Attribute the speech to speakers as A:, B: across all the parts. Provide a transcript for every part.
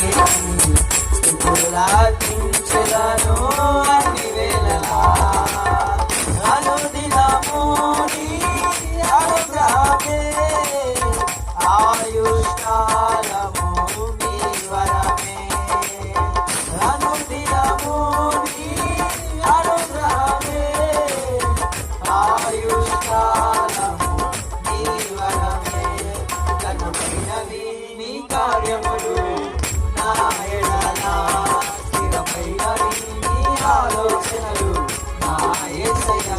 A: Wala din sila noon ఆశనాలు ఏసయ్యా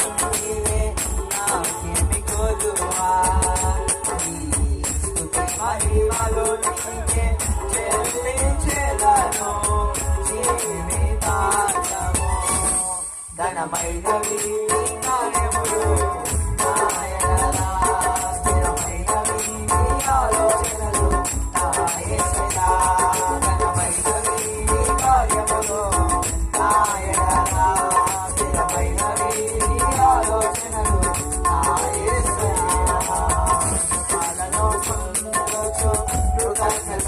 A: మహిమలు నీకే చెల్లించెదను. జీవితాంతము ఘనమైనవి కార్యములు నాయ Look at